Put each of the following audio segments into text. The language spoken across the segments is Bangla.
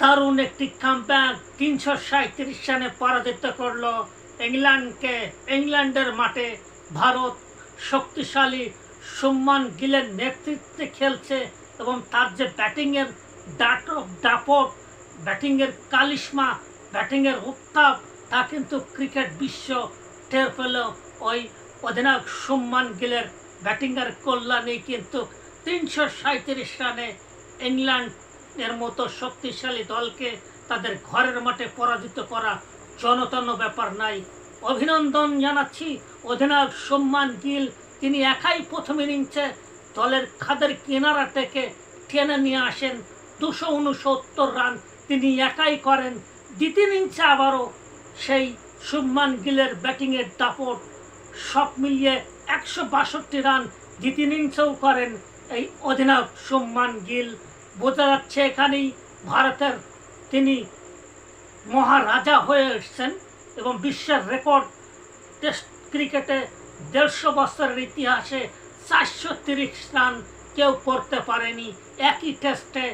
দারুণ একটি কামব্যাক তিনশো সাঁত্রিশ রানে পরাজিত করল ইংল্যান্ডকে। ইংল্যান্ডের মাঠে ভারত শক্তিশালী সুম্মান গিলের নেতৃত্বে খেলছে এবং তার যে ব্যাটিংয়ের ডাট দাপট ব্যাটিংয়ের কালিশমা, ব্যাটিংয়ের উত্তাপ, তা কিন্তু ক্রিকেট বিশ্ব টের পেল। ওই অধিনায়ক সুম্মান গিলের ব্যাটিংয়ের কল্যাণেই কিন্তু তিনশো সাঁত্রিশ রানে ইংল্যান্ডের মতো শক্তিশালী দলকে তাদের ঘরের মাঠে পরাজিত করা জনতন্য ব্যাপার নাই। অভিনন্দন জানাচ্ছি। অধিনায়ক সম্মান গিল, তিনি একাই প্রথম ইনিংসে দলের খাদের কিনারা থেকে টেনে নিয়ে আসেন। দুশো উনসত্তর রান তিনি একাই করেন। দ্বিতীয় ইনিংসে আবারও সেই সুম্মান গিলের ব্যাটিংয়ের দাপট সব মিলিয়ে একশো বাষট্টি রান দ্বিতীয় ইনিংসেও করেন এই অধিনায়ক সুম্মান গিল। বোঝা যাচ্ছে এখানেই ভারতের তিনি মহারাজা হয়ে এসছেন এবং বিশ্বের রেকর্ড টেস্ট ক্রিকেটে দেড়শো বছরের ইতিহাসে চারশো তিরিশ রান কেউ করতে পারেনি। একই টেস্টে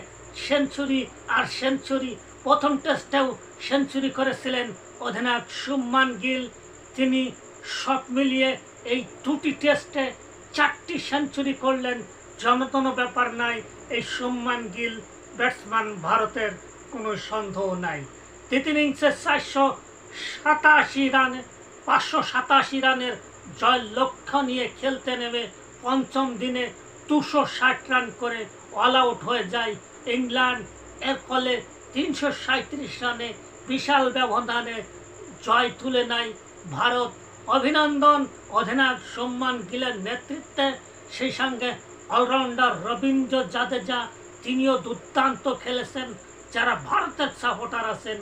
সেঞ্চুরি আর সেঞ্চুরি, প্রথম টেস্টেও সেঞ্চুরি করেছিলেন অধিনায়ক সুম্মান গিল। তিনি সব মিলিয়ে এই দুটি টেস্টে চারটি সেঞ্চুরি করলেন জনতন ব্যাপার নাই, এই সম্মান গিল ব্যাটসম্যান ভারতের কোনো সন্দেহ নাই। তৃতীয় ইনিংসে চারশো সাতাশি রানে, পাঁচশো সাতাশি রানের জয় লক্ষ্য নিয়ে খেলতে নেমে পঞ্চম দিনে দুশো ষাট রান করে অল আউট হয়ে যায় ইংল্যান্ড। এর ফলে তিনশো সাঁত্রিশ রানে বিশাল ব্যবধানে জয় তুলে নেয় ভারত। অভিনন্দন, অধিনায়ক সম্মান গিলের নেতৃত্বে সেই সঙ্গে অলরাউন্ডার রবীন্দ্র জাদেজা তিনিও দুর্দান্ত খেলেছেন। যারা ভারতের সাপোর্টার আছেন,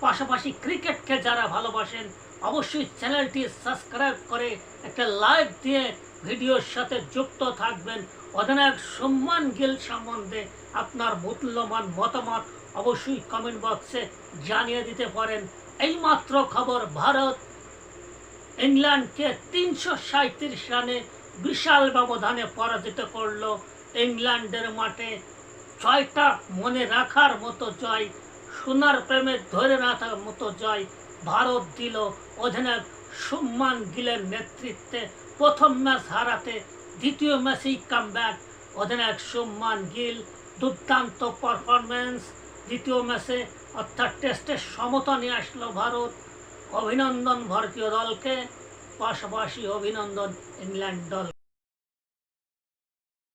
পাশাপাশি ক্রিকেটকে যারা ভালোবাসেন, অবশ্যই চ্যানেলটি সাবস্ক্রাইব করে একটা লাইক দিয়ে ভিডিওর সাথে যুক্ত থাকবেন। অধিনায়ক সম্মান গিল সম্বন্ধে আপনার মূল্যবান মতামত অবশ্যই কমেন্ট বক্সে জানিয়ে দিতে পারেন। এইমাত্র খবর ভারত ইংল্যান্ডকে তিনশো সাঁত্রিশ রানে বিশাল ব্যবধানে পরাজিত করল ইংল্যান্ডের মাঠে। জয়টা মনে রাখার মতো জয়, সোনার প্রেমে ধরে রাখার মতো জয় ভারত দিল। অধিনায়ক সুম্মান গিলের নেতৃত্বে প্রথম ম্যাচ হারাতে দ্বিতীয় ম্যাচেই কাম কামব্যাক। অধিনায়ক সুম্মান গিল, দুর্দান্ত পারফরমেন্স দ্বিতীয় ম্যাচে অর্থাৎ টেস্টের সমতা নিয়ে আসলো ভারত। অভিনন্দন ভারতীয় দলকে। পাশাপাশি অভিনন্দন ইংল্যান্ড দল।